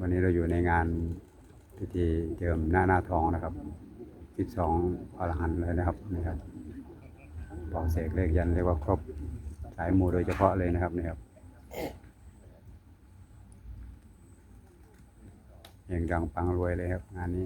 วันนี้เราอยู่ในงานพิธีเจิมหน้าหน้าทองนะครับสิบสองอรหันต์เลยนะครับนี่ครับปอกเสกเลขยันเรียกว่าครบสายมูโดยเฉพาะเลยนะครับนี่ครับเฮงดังปังรวยเลยครับงานนี้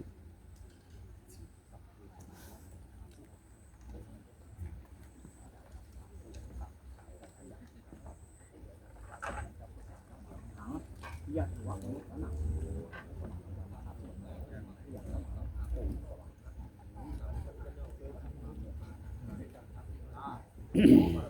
moment.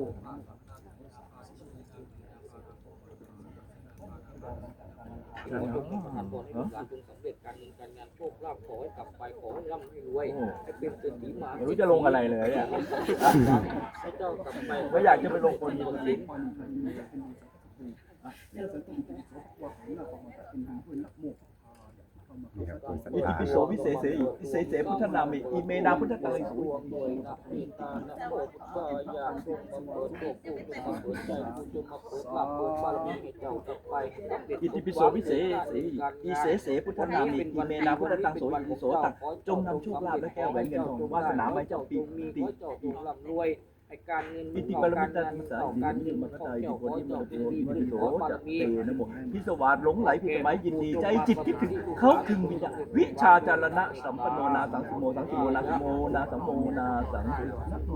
ขอจงประทานพรให้ลูกหลานจงสำเร็จการเงินการงานโชคลาภขอให้กลับไปขอให้ร่ำให้รวยให้เป็นเศรษฐีมหาไม่รู้จะลงอะไรเลยเนี่ยให้เจ้ากลับไปไม่อยากจะไปลงคนจริงนี่ครับคุณศรัท อิ ธา ติปิ โสวิเศษเสอิวิเศษเสพุทธนามิอิเมนาพุทธตังสุตัวโดยนะมีตานะโมพุทธายาจงมาเปิดโลกผู้จงมาเปิดใจผู้จงมาเปิดลาภเปิดบารมีให้เจ้ากลับไปสำเร็จอิติปิโสวิเศษเสอิอิเสเสพุทธนามิอิเมนาพุทธตังโสอิโสตังจงนำโชคลาภและแก้วแหวนเงินทองวาสนาไว้เจ้าปีมีปีขอเจ้าจงร่ำรวย ให้การเงินอิติปรมิตาทิสาอิติมิมัตตาอิติโกนิมัตโตอิติโสจัตเตนะโมพิสวาสหลงไหลผิดหมายยินดีใจจิตคิดถึงเขาคึงวิญญาณวิชาจารณะสัมปโนนาสังสโมสังสโมนาสโมนาสัมโมนาสังนะโม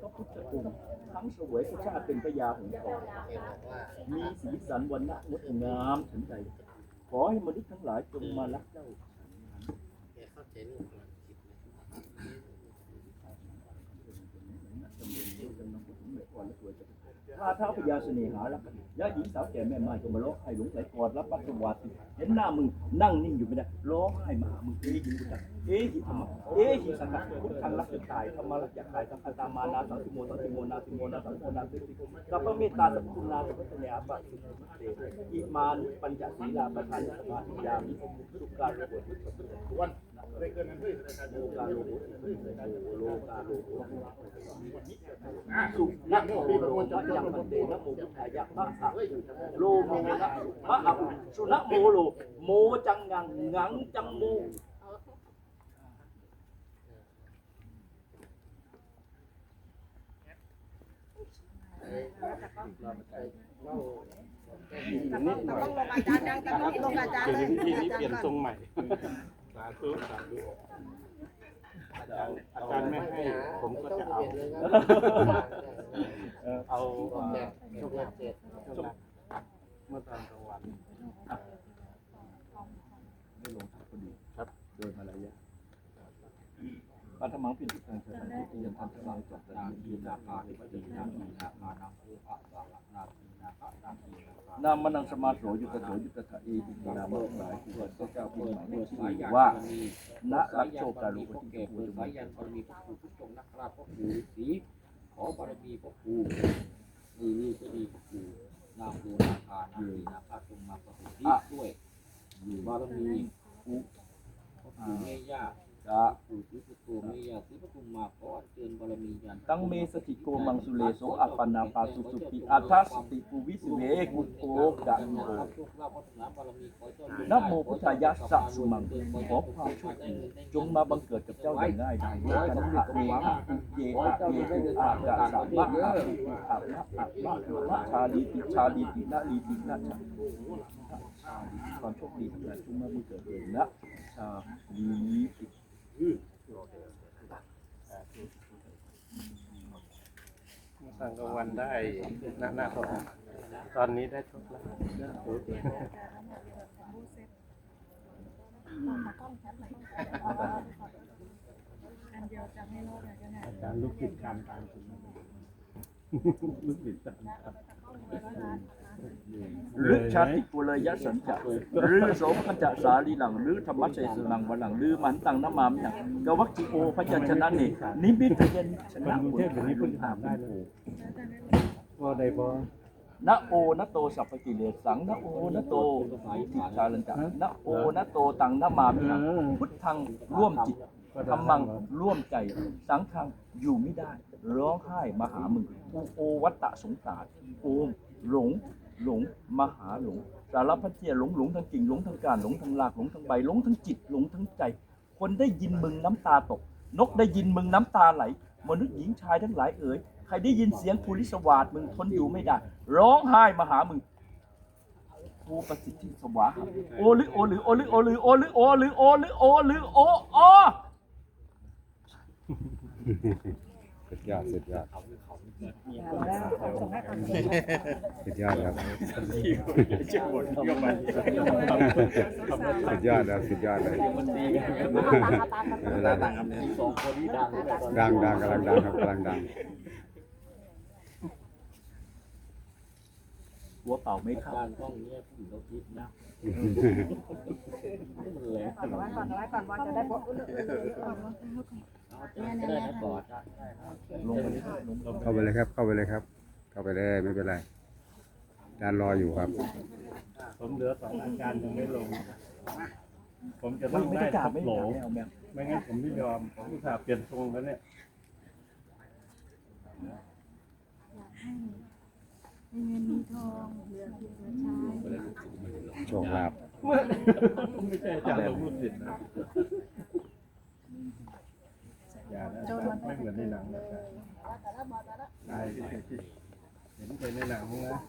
พระพุทธองค์ทั้งเสวยพระ ชาติเป็นพระยาของทองมีสีสันวันณะงดงามถึงใจ ขอให้มนุษย์ทั้งหลายจงมารักเจ้า ถ้าเท้าพญาเสน่หารักยะหญิงสาวแก่แม่ไม้ก็มาร้องไห้หลงไหลกอดรับปัสสาวะเห็นหน้ามึงนั่งนิ่งอยู่ไม่ได้ร้องไห้มาหามึงเฮ้ยหญิงกูจักเอหิงธรรมะเอหิงสังฆะพุทธังรักจะตายธรรมะรักจะตายสังฆตามานาสังสิโมสังสิโมนาสิโมนาสังโมนาสิโมสับพพะเมตตาสัพพุนาสัพพะเนยปะสุเตอิมานปัญจศีลาประธานสมาธิยามิสุการโลกุวัน โลกาโลกุโลกาโลกุสุนะโมโลจักยังมันเตนะโมพุทธายะพระอะโลโมนะพระอะสุนะโมโลโมจังงังงังจังโมต้องลงอาจารย์ยังต้องลงอาจารย์เลยทีอานี้จารเปลี่ยนย์ก่อนทรงใหม่ สาธุสาธุอาจารย์อาจารย์ไม่ให้ผมก็จะเอาเอาเอ่อช่วงเมื่อตอนกลางวันไม่ลงทับพอดีครับ โดยมารยาทปัทมังพิจิตังเถิดทิฏฐิยันทันทลังจัตตานีนาคาธิปตินาคีนาคานาภูภะสาระนาคีนาคานาคี นามนังสมาโสยุตโสยุตถะเอหินามะหลายที่ว่าเจ้าพิมพ์หมายเลขที่ว่าณรักโชกาลุปฏิเกปุตสายันบารมีพระครูทุกจงนักราชพระครูสีขอบารมีพระครูนี่นี่ก็ดีพระครูนาภูนาคานาคีนาคาจงมาประสิทธิด้วยบารมีครูพระครูเมย่า จะครูศรีสุโธเมยาศรีปทุมมาขออัญเชิญบารมียันตั้งเมสติโกมังสุเลโสอัปปนาปาสุสุปิอัฏฐสติปุวิสุเวกุโตกะโนโชคลาภพัฒนาบารมีขอนโมพุทธายะสัสุมังขอความโชคดีจงมาบังเกิดกับเจ้าอย่างง่ายดายด้วยกันหะเมหะอุเยหะเยตุอากาสามะอะติอะมะอะมะมะชาลีติชาลีตินะลีตินาชาความโชคดีทั้งหลายจงมาบังเกิดเองนะชาลีติ ตอนกลางวันได้หน้าหน้าทองตอนนี้ได้ชดแล้วอาจารย์ลูกศิษย์การตามคุณลูกศิษย์ตาม หรือชาติปุเรยสัญจะหรือโสมขจะสาลีหลังหรือธรรมะเสสนังวันหลังหรือมันตังนามามอย่างกวัคจิโอพยัญชนะนี่นิมิตเย็นชนนะกรุงเทพเดี๋ยวนี้เพิ่งถามได้เลยว่าใดบ่นะโอนะโตสัพพกิเลสังนะโอนะโตทิชาลันจะนะโอนะโตตังนะมามิหังพุทธังร่วมจิตธรรมังร่วมใจ สังฆังอยู่ไม่ได้ ร้องไห้มาหามึงอุโอวัตตะสงสารโอมหลง หลงมหาหลงสารพัดเจียหลงหลงทั้งกิ่งหลงทั้งการหลงทั้งรากหลงทั้งใบหลงทั้งจิตหลงทั้งใจ คนได้ยินมึงน้ำตาตก นกได้ยินมึงน้ำตาไหล มนุษย์หญิงชายทั้งหลายเอ๋ยใครได้ยินเสียงภูริสวาดมึงทนอยู่ไม่ได้ ร้องไห้มาหามึงโอประสิทธิสวาหะโอหรือโอหรือโอหรือโอหรือโอหรือโอหรือโอหรือโอหรือโอโอ สุดยอดสุดยอดส่งให้คำสุดยอดครับเชื่อหมดก็ไปสุดยอดแล้วสุดยอดเลยมันดีไม่เป็นไรสองคนนี้ดังดังดังกำลังดังครับกำลังดังหัวเป่าไม่เข้าการต้องเนี้ยผู้เราคิดนะมันแหลมก่อนไว้ก่อนไว้ก่อนวันจะได้พบ จะได้นะก่อนลงไปเลยลงเข้าไปเลยครับ เข้าไปเลยครับ เข้าไปเลยไม่เป็นไรอาจารย์รออยู่ครับ ผมเหลือสองอาการยังไม่ลง ผมจะไม่ต้องไม่ได้ได้กราทับบไม่โหลได้เอาแมวไม่งั้นผมไม่ยอม ผมอุตส่าห์เปลี่ยนทรงแล้วเนี่ยมีเงินมีทองเหลือกินเหลือใช้โชคลาภไม่ใช่อาจารย์ลงรูปศิษย์นะอ ยานะไม่เหมือนในหนังนะใช่เห็นไปในหนังนะ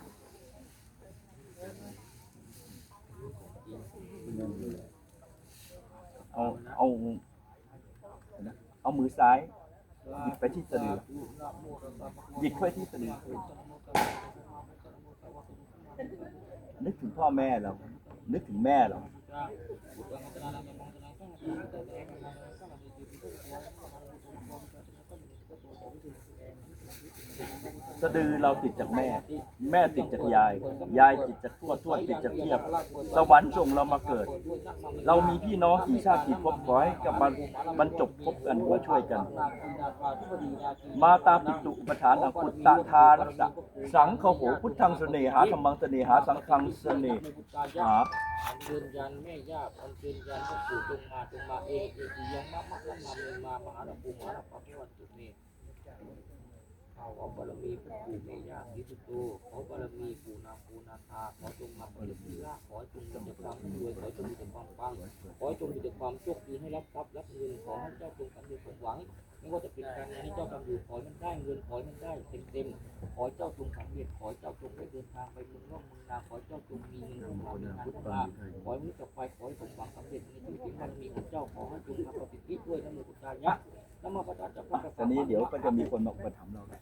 เอาเอาเอามือซ้ายหยิบไปที่สะดือหยิบไปที่สะดือนึกถึงพ่อแม่เรา นึกถึงแม่เรา สะดือเราติดจากแม่ แม่ติดจากยาย ยายติดจากทวดทวดติดจากเทียบสวรรค์ส่งเรามาเกิด เรามีพี่น้องกี่ชาติกี่ภพขอให้กับมันบรรจบพบกันมาช่วยกัน มาตาปิตุปทานอกุตตะทารักษะสังขโหพุทธังเสน่หาธรรมังเสน่หาสังฆังเสน่หาอันเชิญยันแม่ย่าอันเชิญยันพระปู่จงมาจงมาเอเอติยังมะมะมะมาเมมามหาดภูมหาดปักวันจุดนี้ ขอบารมีพระปู่แม่ย่าศรีสุโตขอบารมีปู่นาปูนาคาขอจงมาบารมีละขอจงมีแต่ความรวยขอจงมีแต่ความปังขอจงมีแต่ความโชคดีให้รับทรัพย์รับเงินขอให้เจ้าจงสำเร็จสมหวังไม่ว่าจะเป็นการงานที่เจ้าทำอยู่ขอให้มันได้เงินขอให้มันได้เต็มเต็มๆขอเจ้าจงสำเร็จขอเจ้าจงได้เดินทางไปเมืองนอกเมืองนาขอเจ้าจงมีเงินเข้ามามีงานเข้ามาขอให้มือต่อไปขอให้สมหวังสำเร็จในชีวิตที่มันมีของเจ้าขอให้จงทำประสิทธิด้วยนะโมพุทธายะนะโมพระเจ้าจักรพรรดิตอนนี้เดี๋ยวก็จะมีคนมาอุปถัมภ์เราแล้ว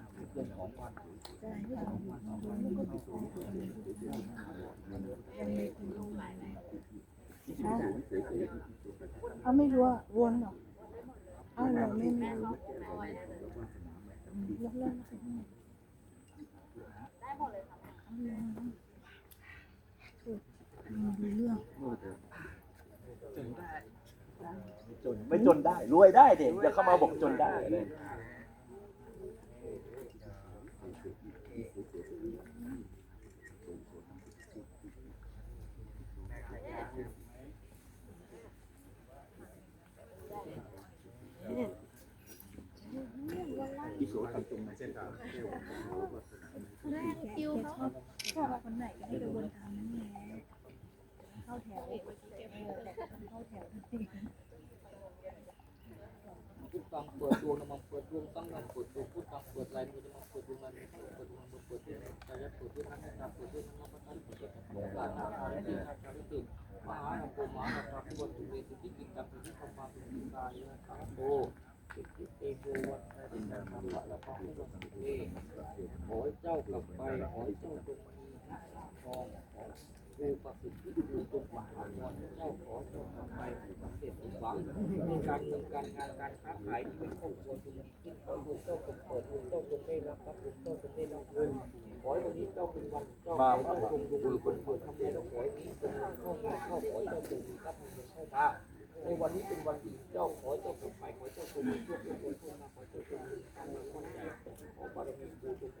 เอาไม่รู้วนหรอเอาหรอไม่ไม่รู้ยกเลิกดูเรื่องจนไม่จนได้รวยได้เด็กอย่าเข้ามาบอกจนได้เลย คิวเขาบอกว่าคนไหนก็ให้ไปวนทางนั้นไงเข้าแถวเข้าแถว พุทธังเปิดดวงนมังเปิดดวงตั้งนำเปิดดวงพุทธังเปิดลายมือนมังเปิดดวงลายมือเปิดดวงมือเปิดดวงใจยัดเปิดดวงนักการเปิดดวงนักการเปิดดวงนักการนาคารินาคาริติมหาภูมหาภาคุวันตุเวติกิตังปิธรรมาปิกายะสังโฆสิทธิเตโกวันตรินาธรรมะละพะคุวันตุเวขอให้เจ้ากลับไปขอให้เจ้าจงมีทองขอกูประสิทธิกูจงมาหาวันเจ้าขอจงกลับไปสำเร็จสมหวังในการเงินการงานการค้าขายที่เป็นครอบครัวจงมีขึ้นขอให้เจ้าจงเปิดดวงเจ้าจงได้รับทรัพย์เจ้าจงได้รับเงินขอให้วันนี้เจ้าเป็นวันเจ้าขอจ้าจงดูมือคนเปิดทำให้เราขอให้มีเงินเข้ามาเข้าขอให้เจ้าจงมีทรัพย์มีเงินเข้ามาในวันนี้เป็นวันดีเจ้าขอเจ้าจงไปขอเจ้าจงมีโชคมีเงินเข้ามาขอเจ้าจงมีการเงินก้อนใหญ่ขอบารมีปูจง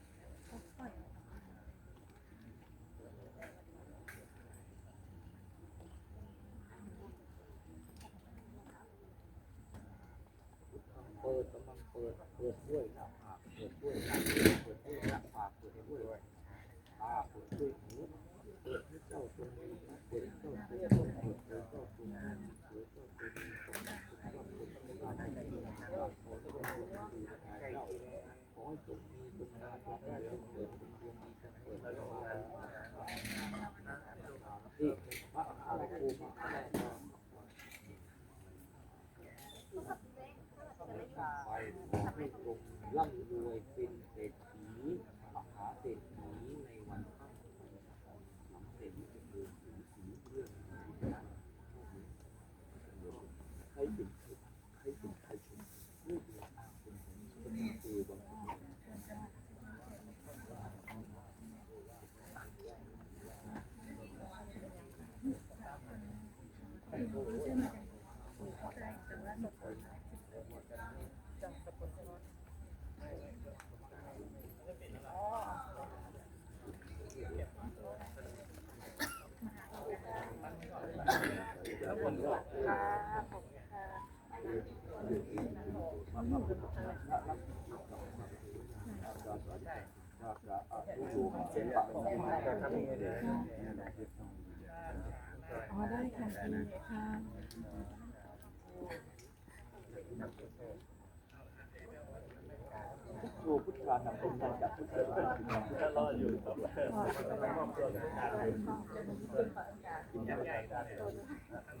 ปิดเปิดด้วยหน้าผากเปิดด้วยหน้าเปิดด้วยหน้าผากเปิดด้วยตาเปิดด้วยหูเปิดให้เจ้าจงนี้เปิดให้เจ้าจงมีเปิดให้เจ้าจงมีเปิดให้เจ้าจงมีความสุขความเจริญในการขอให้เจ้าจงมีเจ้าขอให้จงมีจงนาจงได้จงเกิดจงดวงดีจงเปิดให้มาที่พระอาภูมิพระไปขอให้จง ร่ำรวยเป็นเศรษฐีมหาเศรษฐีในวันข้างสำเร็จเรื่องสีสีเรื่องใครติดใครติดใครชมรูปหลานคนนี้คือวันนี้ เอ๋อได้ค่ะค่ะดูพุทธการนำเป็นการจับพุทธการรออยู่ครับไม่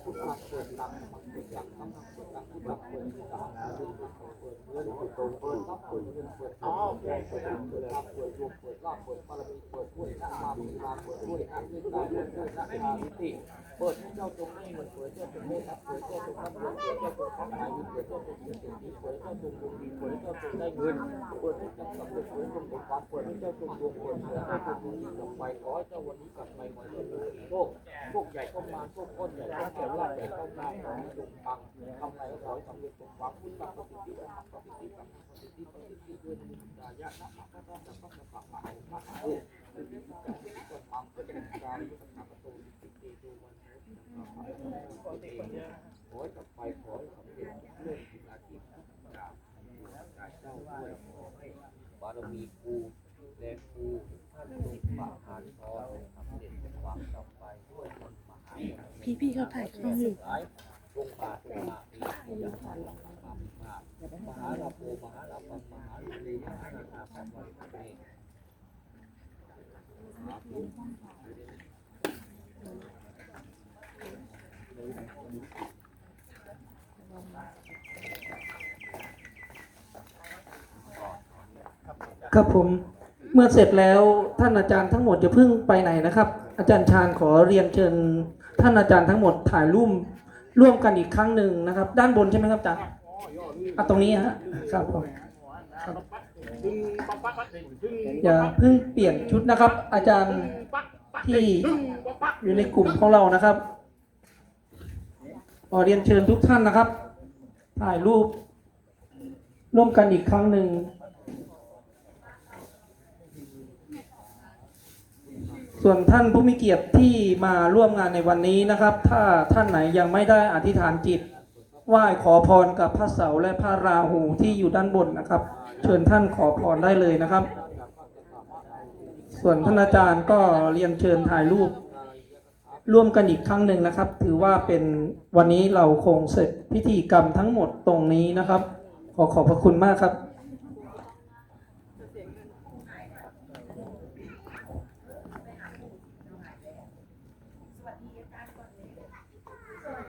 อ๋อเปิดเปิดเปิดเปิดรวมเปิดรอบเปิดบารมีเปิดด้วยนะมามีมาเปิดด้วยนะเมาเปิดด้วยนะอามิติเปิดให้เจ้าจงให้มันเปิดเจ้าจงเมตตาเปิดเจ้าจงรับเปิดเจ้าจงทักหลายเปิดเจ้าจงเกิดสิ่งดีเปิดเจ้าจงดวงดีเปิดเจ้าจงได้เงินเปิดให้เจ้าสำเร็จเปิดจงเป็นความเปิดให้เจ้าจงดวงเปิดเปิดให้เจ้าจงดีกลับไปขอให้เจ้าวันนี้กลับไปวันนี้โชคโชคใหญ่เข้ามาโชคก้นใหญ่เข้ามาลาภใหญ่เข้ามาขอให้จงปังทำอะไรก็ขอให้สำเร็จสมความคุณกับปฏิทินกับปฏิทินกับปฏิทินปฏิทินด้วยมุนตายะนะมะคะตะมะคะตะมะคะมะคะโอเป็นวิธีการที่จะทำเป็นการที่จะทำประตู ติเตโตวันโขอให้กลับไปขอให้สำเร็จเรื่องที่อารเขอให้บารมีครูแรงครูท่านลงปากหานพรสำเร็จความต่อไปด้วยมหาพี่พี่เขาถ่ายคลิปอยู่หลายลงมาลงมาปีนี้มาลง มามามามหาลาโภมหาลาปังมหาลีมหาลาภาปังวันเตครับผมเมื่อเสร็จแล้วท่านอาจารย์ทั้งหมดจะพิ่งไปไหนนะครับ อาจารย์ชาญขอเรียนเชิญ ท่านอาจารย์ทั้งหมดถ่ายรูปร่วมกันอีกครั้งหนึ่งนะครับ ด้านบนใช่ไหมครับอาจารย์ อะตรงนี้ฮะครับผมครับอย่าเพิ่งเปลี่ยนชุดนะครับ อาจารย์ที่อยู่ในกลุ่มของเรานะครับขอเรียนเชิญทุกท่านนะครับ ถ่ายรูป ร่วมกันอีกครั้งหนึ่งส่วนท่านผู้มีเกียรติที่มาร่วมงานในวันนี้นะครับ ถ้าท่านไหนยังไม่ได้อธิษฐานจิต ไหว้ขอพรกับพระเสาร์และพระราหูที่อยู่ด้านบนนะครับ เชิญท่านขอพรได้เลยนะครับ ส่วนท่านอาจารย์ก็เรียนเชิญถ่ายรูป ร่วมกันอีกครั้งหนึ่งนะครับ ถือว่าเป็นวันนี้เราคงเสร็จพิธีกรรมทั้งหมดตรงนี้นะครับ ขอขอบพระคุณมากครับ